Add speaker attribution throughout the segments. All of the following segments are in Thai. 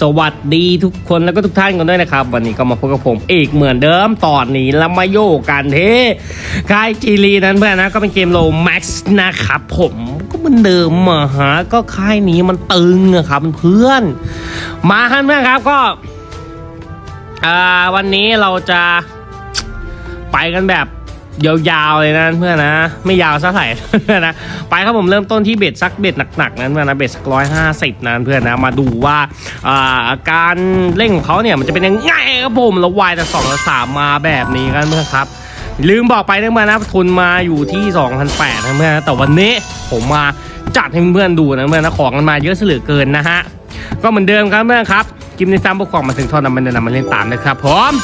Speaker 1: สวัสดีทุกคนแล้วก็ทุกท่านกันด้วยนะครับ วันนี้ก็มาพบกับผมอีกเหมือนเดิมตอนนี้แล้วมาโยกกันเท่ค่ายจีรีนั้นเพื่อนนะก็เป็นเกมโลแม็กซ์นะครับผมก็เหมือนเดิมมาฮะก็ค่ายนี้มันตึงอะครับเพื่อน มาครับเพื่อนครับก็อ่าวันนี้เราจะไปกันแบบ ยาวๆเลยนะเพื่อนนะ ไม่ยาวสักไหร่นะไปครับผมเริ่มต้นที่เบ็ดสักเบ็ดหนักๆนั้นเพื่อนนะเบ็ดสักร้อยห้าสิบนั้นเพื่อนนะมาดูว่าอาการเล่นของเขาเนี่ยมันจะเป็นยังไงครับผมแล้ววายแต่สองสามมาแบบนี้กันเพื่อนครับลืมบอกไปนะเพื่อนนะทุนมาอยู่ที่2,008นะเพื่อนนะแต่วันนี้ผมมาจัดให้เพื่อนดูนะเพื่อนนะของกันมาเยอะเสยเหลือเกินนะฮะก็เหมือนเดิมครับเพื่อนครับกิมในซ้ำพวกของมาถึงทอนนำมันเดินนำมาเล่นตามนะครับผม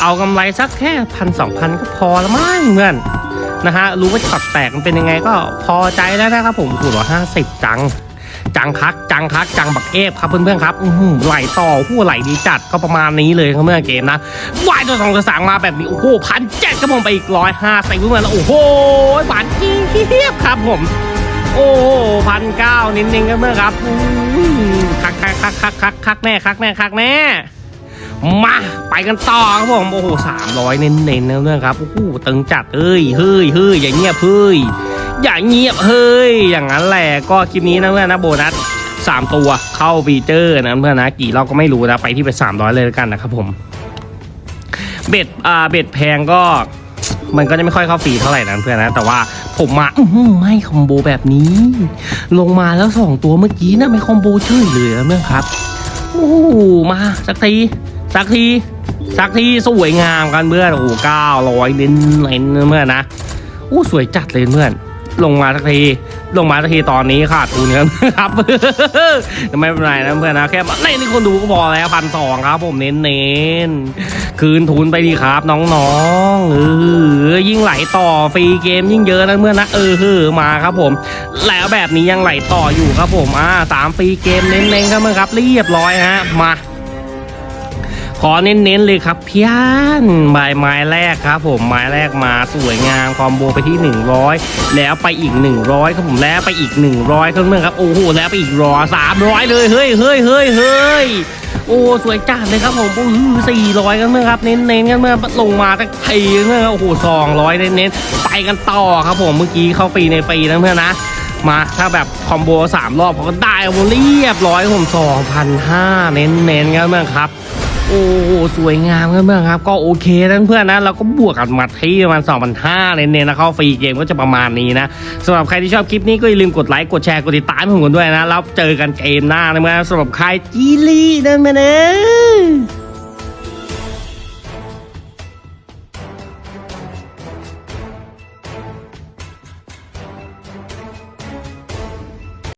Speaker 1: เอากำไรสักแค่พันสองพันก็พอละมั้งเพื่อนนะฮะรู้ว่าช็อตแตกมันเป็นยังไงก็พอใจแล้วนะครับผมถูกห้าสิบจัง จังคัก จังคัก จังบักเอฟครับเพื่อนๆครับอือไหลต่อผู้ไหลดีจัดก็ประมาณนี้เลยครับเมื่อเกมนะวายตัวสองตัวสามมาแบบนี้โอ้โหพันเจ็ดครับผมไปอีกร้อยห้าใส่เพื่อนแล้วโอ้โหบานเทียบครับผมโอ้พันเก้านิ่งๆครับเพื่อนครับคักคักคักคักคักคักแน่คักแน่คักแน่ มาไปกันต่อครับผมโอ้โหสามร้อยเน้นๆนะเรื่องครับโอ้โหตึงจัดเอ้ยเฮ้ยเฮ้ยอย่าเงียบเฮ้ยอย่าเงียบเฮ้ยอย่างนั้นแหละก็คลิปนี้นะเพื่อนนะโบนัสสามตัวเข้าฟีเจอร์นะเพื่อนนะกี่รอบก็ไม่รู้นะไปที่ไปสามร้อยเลยแล้วกันนะครับผมเบ็ดอ่าเบ็ดแพงก็มันก็จะไม่ค่อยเข้าฟรีเท่าไหร่นะเพื่อนนะ แต่ว่าผมมาอื้อหือไม่คอมโบแบบนี้ ลงมาแล้วสองตัวเมื่อกี้นะไม่คอมโบเฉยเลยนะเพื่อนครับโอ้มาสักที สักที สักทีสวยงามกันเพื่อนโอ้โหเก้าร้อยเน้นเน้นเพื่อนนะโอ้สวยจัดเลยเพื่อน ลงมาสักทีลงมาสักทีตอนนี้ขาดทุนครับครับไม่เป็นไรนะเพื่อนนะแค่ในนี่คนดูก็พอแล้วพันสองครับ ผมเน้นเน้นคืนทุนไปดีครับ น้องๆเออยิ่งไหลต่อฟรีเกมยิ่งเยอะนะเพื่อนนะเออเฮ้อมาครับผม แล้วแบบนี้ยังไหลต่ออยู่ครับผมอ่าสามฟรีเกมเน้นๆครับเพื่อนครับเรียบร้อยฮะมา อเน้นๆเลยครับเพี้ยนใบไม้แรกครับ ผมไม้แรกมาสวยงามคอมโบไปที่ 100 แล้วไปอีก 100ครับผมแล้วไปอีก 100ครับเพื่อนครับโอ้โหแล้วไปอีกรอ300 เลยเฮ้ยเฮ้ยเฮ้ยเฮ้ยโอ้สวยจัดเลยครับผมโอ้โห400กันเมื่อครับเน้นๆกันเมื่อลงมาตั้งทีเมื่อโอ้โห200เน้นๆไปกันต่อครับผมเมื่อกี้เข้าฟรีในฟรีนะเพื่อนนะมาถ้าแบบคอมโบสามรอบเขาก็ได้ผมเรียบร้อยผมสองพันห้าเน้นๆครับเพื่อนครับ โอ้สวยงามกันเพื่อนครับ ก็โอเคนะเพื่อนนะเราก็บวกกันมาที่ประมาณสองพันห้าเน้นนะเข้าฟรีเกมก็จะประมาณนี้นะสำหรับใครที่ชอบคลิปนี้ก็อย่าลืมกดไลค์กดแชร์กดติดตามผมกันด้วยนะแล้วเจอกันเกมหน้านะเมื่อนสำหรับใครจีลี่นั่นมาเนอะ